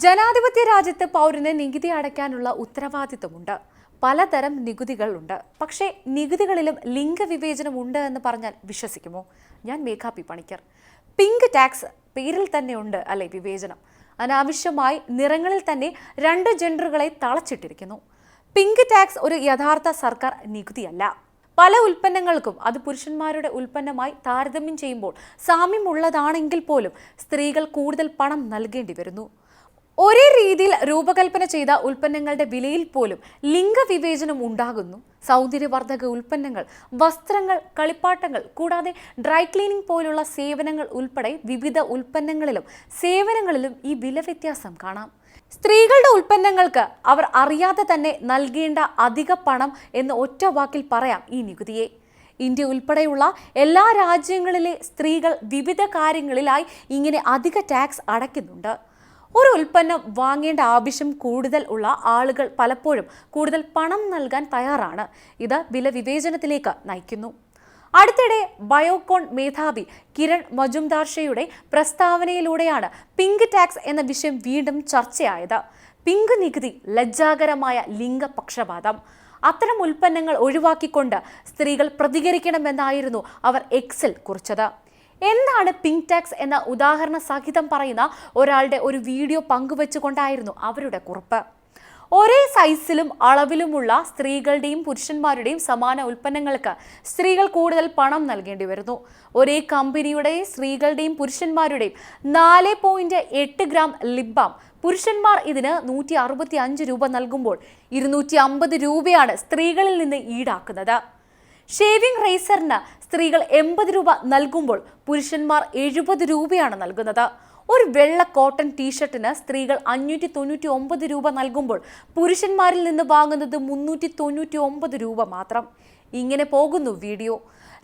ജനാധിപത്യ രാജ്യത്ത് പൗരന് നികുതി അടയ്ക്കാനുള്ള ഉത്തരവാദിത്തമുണ്ട് പലതരം നികുതികളുണ്ട്. പക്ഷേ നികുതികളിലും ലിംഗവിവേചനം ഉണ്ട് എന്ന് പറഞ്ഞാൽ വിശ്വസിക്കുമോ? ഞാൻ Megha P Panicker. Pink tax പേരിൽ തന്നെ ഉണ്ട് അല്ലെ വിവേചനം? അനാവശ്യമായി നിറങ്ങളിൽ തന്നെ രണ്ട് ജെൻഡറുകളെ തളച്ചിട്ടിരിക്കുന്നു. പിങ്ക് ടാക്സ് ഒരു യഥാർത്ഥ സർക്കാർ നികുതിയല്ല. പല ഉൽപ്പന്നങ്ങൾക്കും അത് പുരുഷന്മാരുടെ ഉൽപ്പന്നമായി താരതമ്യം ചെയ്യുമ്പോൾ സാമ്യമുള്ളതാണെങ്കിൽ പോലും സ്ത്രീകൾ കൂടുതൽ പണം നൽകേണ്ടി വരുന്നു. ഒരേ രീതിയിൽ രൂപകൽപ്പന ചെയ്ത ഉൽപ്പന്നങ്ങളുടെ വിലയിൽ പോലും ലിംഗവിവേചനം ഉണ്ടാകുന്നു. സൗന്ദര്യവർദ്ധക ഉൽപ്പന്നങ്ങൾ വസ്ത്രങ്ങൾ കളിപ്പാട്ടങ്ങൾ കൂടാതെ ഡ്രൈ ക്ലീനിംഗ് പോലുള്ള സേവനങ്ങൾ ഉൾപ്പെടെ വിവിധ ഉൽപ്പന്നങ്ങളിലും സേവനങ്ങളിലും ഈ വില വ്യത്യാസം കാണാം. സ്ത്രീകളുടെ ഉൽപ്പന്നങ്ങൾക്ക് അവർ അറിയാതെ തന്നെ നൽകേണ്ട അധിക പണം എന്ന് ഒറ്റ വാക്കിൽ പറയാം ഈ നികുതിയെ. ഇന്ത്യ ഉൾപ്പെടെയുള്ള എല്ലാ രാജ്യങ്ങളിലെ സ്ത്രീകൾ വിവിധ കാര്യങ്ങളിലായി ഇങ്ങനെ അധിക ടാക്സ് അടയ്ക്കുന്നുണ്ട്. ഒരു ഉൽപ്പന്നം വാങ്ങേണ്ട ആവശ്യം കൂടുതൽ ഉള്ള ആളുകൾ പലപ്പോഴും കൂടുതൽ പണം നൽകാൻ തയ്യാറാണ്. ഇത് വില വിവേചനത്തിലേക്ക് നയിക്കുന്നു. അടുത്തിടെ ബയോകോൺ മേധാവി കിരൺ മജുംദാർ ഷയുടെ പ്രസ്താവനയിലൂടെയാണ് പിങ്ക് ടാക്സ് എന്ന വിഷയം വീണ്ടും ചർച്ചയായത്. പിങ്ക് നികുതി ലജ്ജാകരമായ ലിംഗപക്ഷപാതം. അത്തരം ഉൽപ്പന്നങ്ങൾ ഒഴിവാക്കിക്കൊണ്ട് സ്ത്രീകൾ പ്രതികരിക്കണമെന്നായിരുന്നു അവർ എക്സിൽ കുറിച്ചത്. എന്താണ് പിങ്ക് ടാക്സ് എന്ന ഉദാഹരണ സഹിതം പറയുന്ന ഒരാളുടെ ഒരു വീഡിയോ പങ്കുവെച്ചുകൊണ്ടായിരുന്നു അവരുടെ കുറിപ്പ്. ഒരേ സൈസിലും അളവിലുമുള്ള സ്ത്രീകളുടെയും പുരുഷന്മാരുടെയും സമാന ഉൽപ്പന്നങ്ങൾക്ക് സ്ത്രീകൾ കൂടുതൽ പണം നൽകേണ്ടി വരുന്നു. ഒരേ കമ്പനിയുടെ സ്ത്രീകളുടെയും പുരുഷന്മാരുടെയും നാല് പോയിന്റ് എട്ട് ഗ്രാം ലിബാം പുരുഷന്മാർ ഇതിന് നൂറ്റി അറുപത്തി അഞ്ച് രൂപ നൽകുമ്പോൾ ഇരുന്നൂറ്റി അമ്പത് രൂപയാണ് സ്ത്രീകളിൽ നിന്ന് ഈടാക്കുന്നത്. ഷേവിംഗ് റേസറിന് സ്ത്രീകൾ എൺപത് രൂപ നൽകുമ്പോൾ പുരുഷന്മാർ എഴുപത് രൂപയാണ് നൽകുന്നത്. ഒരു വെള്ള കോട്ടൺ ടീഷർട്ടിന് സ്ത്രീകൾ അഞ്ഞൂറ്റി തൊണ്ണൂറ്റി ഒമ്പത് രൂപ നൽകുമ്പോൾ പുരുഷന്മാരിൽ നിന്ന് വാങ്ങുന്നത് മുന്നൂറ്റി തൊണ്ണൂറ്റി ഒമ്പത് രൂപ മാത്രം. ഇങ്ങനെ പോകുന്നു വീഡിയോ.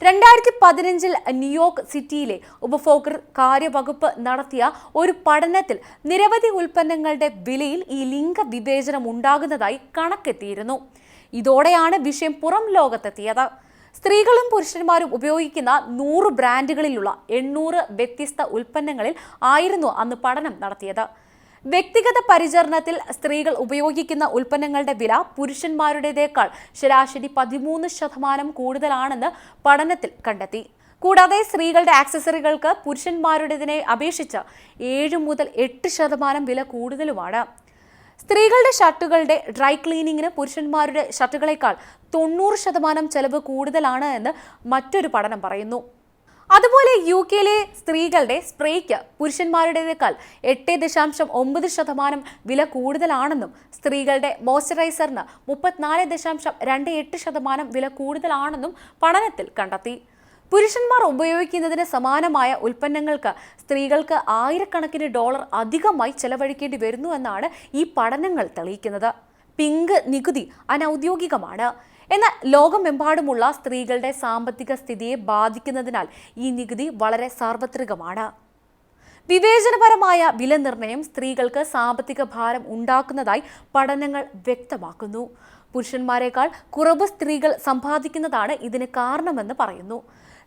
രണ്ടായിരത്തി പതിനഞ്ചിൽ ന്യൂയോർക്ക് സിറ്റിയിലെ ഉപഭോക്തൃ കാര്യവകുപ്പ് നടത്തിയ ഒരു പഠനത്തിൽ നിരവധി ഉൽപ്പന്നങ്ങളുടെ വിലയിൽ ഈ ലിംഗ വിവേചനം ഉണ്ടാകുന്നതായി കണക്കെത്തിയിരുന്നു. ഇതോടെയാണ് വിഷയം പുറം ലോകത്തെത്തിയത്. സ്ത്രീകളും പുരുഷന്മാരും ഉപയോഗിക്കുന്ന നൂറ് ബ്രാൻഡുകളിലുള്ള എണ്ണൂറ് വ്യത്യസ്ത ഉൽപ്പന്നങ്ങളിൽ ആയിരുന്നു അന്ന് പഠനം നടത്തിയത്. വ്യക്തിഗത പരിചരണത്തിൽ സ്ത്രീകൾ ഉപയോഗിക്കുന്ന ഉൽപ്പന്നങ്ങളുടെ വില പുരുഷന്മാരുടേതേക്കാൾ ശരാശരി പതിമൂന്ന് ശതമാനം കൂടുതലാണെന്ന് പഠനത്തിൽ കണ്ടെത്തി. കൂടാതെ സ്ത്രീകളുടെ ആക്സസറികൾക്ക് പുരുഷന്മാരുടേതിനെ അപേക്ഷിച്ച് ഏഴ് മുതൽ എട്ട് ശതമാനം വില കൂടുതലുമാണ്. സ്ത്രീകളുടെ ഷർട്ടുകളുടെ ഡ്രൈ ക്ലീനിങ്ങിന് പുരുഷന്മാരുടെ ഷർട്ടുകളേക്കാൾ തൊണ്ണൂറ് ശതമാനം ചെലവ് കൂടുതലാണ് എന്ന് മറ്റൊരു പഠനം പറയുന്നു. അതുപോലെ യു കെയിലെ സ്ത്രീകളുടെ സ്പ്രേക്ക് പുരുഷന്മാരുടേതേക്കാൾ എട്ട് ദശാംശം ഒമ്പത് ശതമാനം വില കൂടുതലാണെന്നും സ്ത്രീകളുടെ മോയ്സ്ചറൈസറിന് മുപ്പത്തിനാല് ദശാംശം രണ്ട് എട്ട് ശതമാനം വില കൂടുതലാണെന്നും പഠനത്തിൽ കണ്ടെത്തി. പുരുഷന്മാർ ഉപയോഗിക്കുന്നതിന് സമാനമായ ഉൽപ്പന്നങ്ങൾക്ക് സ്ത്രീകൾക്ക് ആയിരക്കണക്കിന് ഡോളർ അധികമായി ചെലവഴിക്കേണ്ടി വരുന്നു എന്നാണ് ഈ പഠനങ്ങൾ തെളിയിക്കുന്നത്. പിങ്ക് നികുതി അനൗദ്യോഗികമാണ്. എന്നാൽ ലോകമെമ്പാടുമുള്ള സ്ത്രീകളുടെ സാമ്പത്തിക സ്ഥിതിയെ ബാധിക്കുന്നതിനാൽ ഈ നികുതി വളരെ സാർവത്രികമാണ്. വിവേചനപരമായ വില നിർണയം സ്ത്രീകൾക്ക് സാമ്പത്തിക ഭാരം ഉണ്ടാക്കുന്നതായി പഠനങ്ങൾ വ്യക്തമാക്കുന്നു. പുരുഷന്മാരെക്കാൾ കുറവ് സ്ത്രീകൾ സമ്പാദിക്കുന്നതാണ് ഇതിന് കാരണമെന്ന് പറയുന്നു.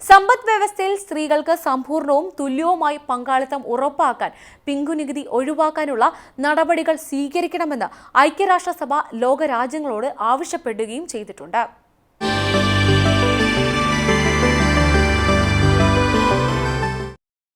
സമ്പദ് വ്യവസ്ഥയിൽ സ്ത്രീകൾക്ക് സമ്പൂർണവും തുല്യവുമായി പങ്കാളിത്തം ഉറപ്പാക്കാൻ പിങ്കു നികുതി ഒഴിവാക്കാനുള്ള നടപടികൾ സ്വീകരിക്കണമെന്ന് ഐക്യരാഷ്ട്രസഭ ലോകരാജ്യങ്ങളോട് ആവശ്യപ്പെടുകയും ചെയ്തിട്ടുണ്ട്.